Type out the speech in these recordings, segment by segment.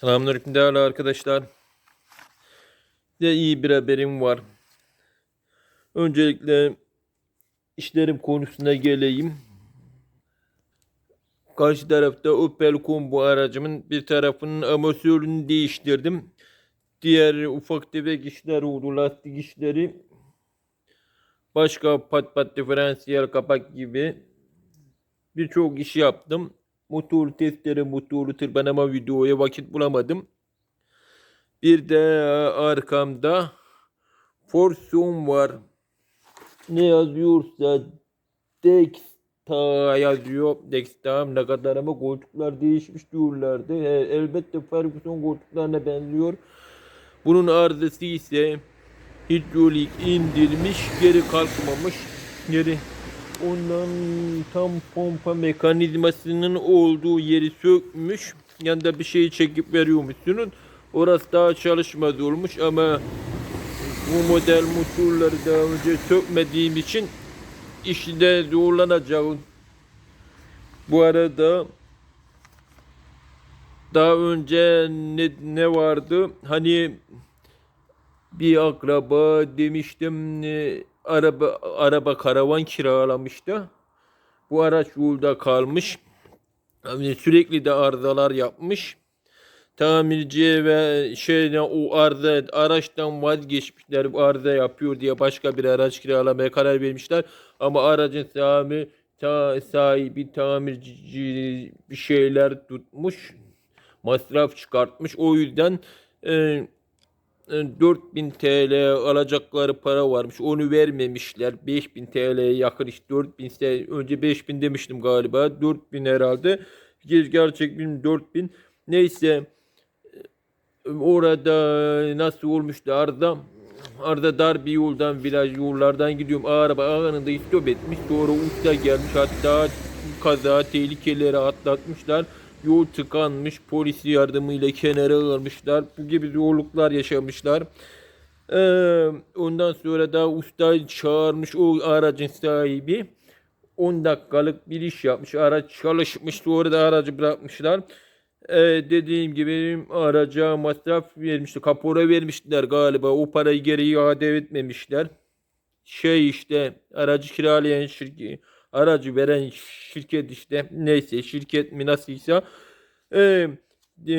Selamünaleyküm değerli arkadaşlar. Size iyi bir haberim var. Öncelikle işlerim konusuna geleyim. Karşı tarafta Opel Combo aracımın bir tarafının amortisörünü değiştirdim. Diğer ufak tefek işler oldu, lastik işleri. Başka pat pat diferansiyel kapak gibi birçok iş yaptım. Motor testleri, motorlu tırmanama videoya vakit bulamadım. Bir de arkamda Forsun var. Ne yazıyorsa Dexta yazıyor. Dexta ne kadar ama koltuklar değişmiş diyorlardı. Elbette Ferguson koltuklarına benziyor. Bunun arızası ise hidrolik indirmiş, geri kalkmamış. Geri ondan tam pompa mekanizmasının olduğu yeri sökmüş. Yanında bir şeyi çekip veriyormuşsunuz. Orası daha çalışmaz olmuş ama bu model motorları daha önce sökmediğim için işinde zorlanacağım. Bu arada daha önce ne, ne vardı? Hani bir akraba demiştim e, araba araba karavan kiralamıştı. Bu araç yolda kalmış. Yani sürekli de arızalar yapmış. Tamirciye ve şeyle o arıza araçtan vazgeçmişler. Bu arıza yapıyor diye başka bir araç kiralamaya karar vermişler. Ama aracın sahibi ta, sahibi tamirci bir şeyler tutmuş. Masraf çıkartmış. O yüzden e, 4000 TL alacakları para varmış. Onu vermemişler. 5000 TL'ye yakın işte 4000 ise önce 5000 demiştim galiba. 4000 herhalde. Ger- Gerçek bilmiyorum 4000. Neyse e, orada nasıl olmuştu Arda? Arda dar bir yoldan, viraj yollardan gidiyorum. Araba anında istop etmiş. Sonra usta gelmiş. Hatta kaza tehlikeleri atlatmışlar. Yol tıkanmış. Polis yardımıyla kenara almışlar. Bu gibi zorluklar yaşamışlar. Ee, ondan sonra da usta çağırmış o aracın sahibi. 10 dakikalık bir iş yapmış. Araç çalışmış. Sonra da aracı bırakmışlar. Ee, dediğim gibi araca masraf vermişti. Kapora vermişler galiba. O parayı geri iade etmemişler. Şey işte aracı kiralayan şirket, aracı veren şirket işte neyse şirket mi nasılsa e, e,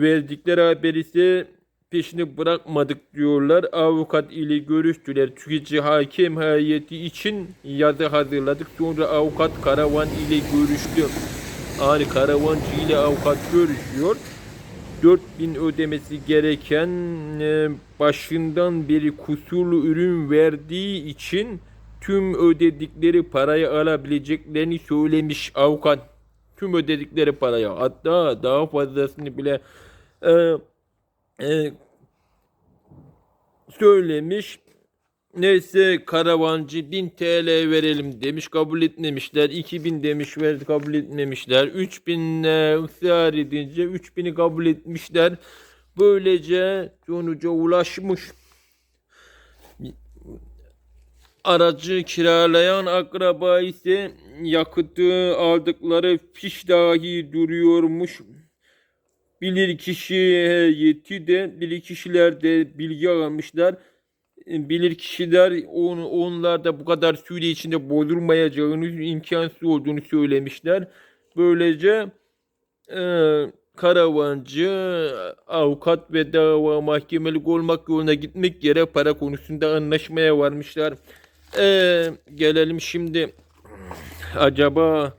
verdikleri haber ise peşini bırakmadık diyorlar. Avukat ile görüştüler. Tüketici hakem heyeti için yazı hazırladık. Sonra avukat karavan ile görüştü. Yani karavancı ile avukat görüşüyor. 4000 ödemesi gereken e, başından beri kusurlu ürün verdiği için tüm ödedikleri parayı alabileceklerini söylemiş avukat. Tüm ödedikleri parayı hatta daha fazlasını bile e, e, söylemiş. Neyse karavancı 1000 TL verelim demiş kabul etmemişler. 2000 demiş verdi kabul etmemişler. 3000 e, ısrar edince 3000'i kabul etmişler. Böylece sonuca ulaşmış. Aracı kiralayan akraba ise yakıtı aldıkları fiş dahi duruyormuş. Bilir kişi heyeti de bilir kişiler de bilgi almışlar bilir kişiler on, onlar da bu kadar süre içinde bozulmayacağını imkansız olduğunu söylemişler. Böylece e, karavancı avukat ve dava mahkemelik olmak yoluna gitmek yere para konusunda anlaşmaya varmışlar. E, gelelim şimdi acaba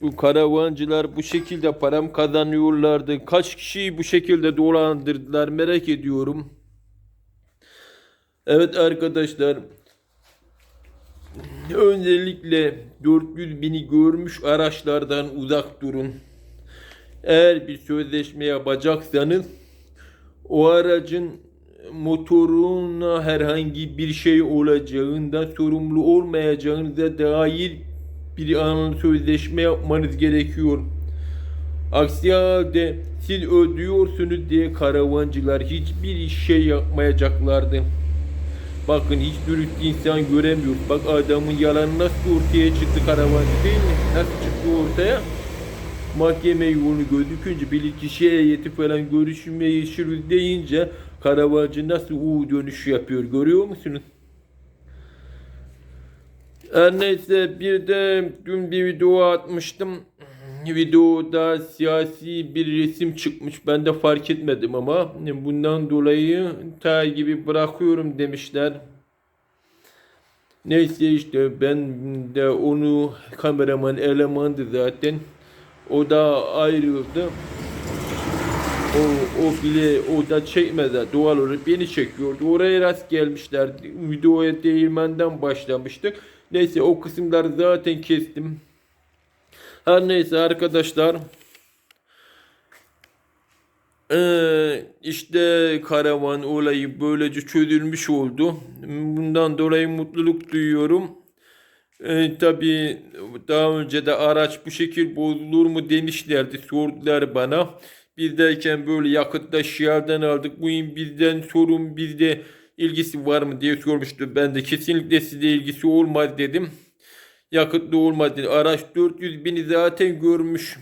bu karavancılar bu şekilde param kazanıyorlardı. Kaç kişiyi bu şekilde dolandırdılar merak ediyorum. Evet arkadaşlar. Öncelikle 400 bini görmüş araçlardan uzak durun. Eğer bir sözleşme yapacaksanız o aracın motoruna herhangi bir şey olacağından sorumlu olmayacağınıza dair bir an sözleşme yapmanız gerekiyor. Aksi halde siz ödüyorsunuz diye karavancılar hiçbir şey yapmayacaklardı. Bakın hiç dürüst insan göremiyoruz. Bak adamın yalanı nasıl ortaya çıktı karavancı değil mi? Nasıl çıktı ortaya? mahkeme yolu gözükünce bilirkişi heyeti falan görüşmeye işiriz deyince karavancı nasıl U dönüş yapıyor görüyor musunuz? Her neyse bir de dün bir video atmıştım. Videoda siyasi bir resim çıkmış. Ben de fark etmedim ama bundan dolayı ta gibi bırakıyorum demişler. Neyse işte ben de onu kameraman elemandı zaten. O da ayrıldı. O, o bile o da çekmedi. Doğal olarak beni çekiyordu. Oraya rast gelmişler. Videoya değirmenden başlamıştık. Neyse o kısımları zaten kestim. Her neyse arkadaşlar. Ee, işte karavan olayı böylece çözülmüş oldu. Bundan dolayı mutluluk duyuyorum. Ee, tabii daha önce de araç bu şekil bozulur mu demişlerdi, sordular bana. Bizdeyken böyle yakıt taşıyardan aldık. Bu bizden sorun bizde ilgisi var mı diye sormuştu. Ben de kesinlikle size ilgisi olmaz dedim. Yakıtlı olmaz dedi. Araç 400 bini zaten görmüş.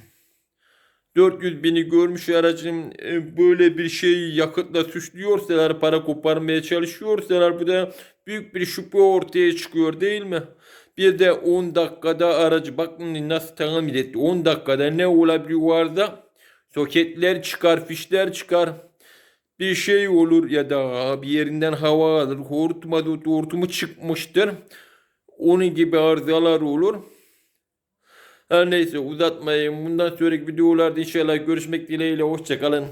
400 bini görmüş aracın e, böyle bir şey yakıtla suçluyorsalar, para koparmaya çalışıyorsalar bu da büyük bir şüphe ortaya çıkıyor değil mi? Bir de 10 dakikada aracı bakın nasıl tamir etti. 10 dakikada ne olabiliyor orada? Soketler çıkar, fişler çıkar. Bir şey olur ya da bir yerinden hava alır. Hortuma, hortumu çıkmıştır. Onun gibi arızalar olur. Her neyse uzatmayayım. Bundan sonraki videolarda inşallah görüşmek dileğiyle. Hoşçakalın.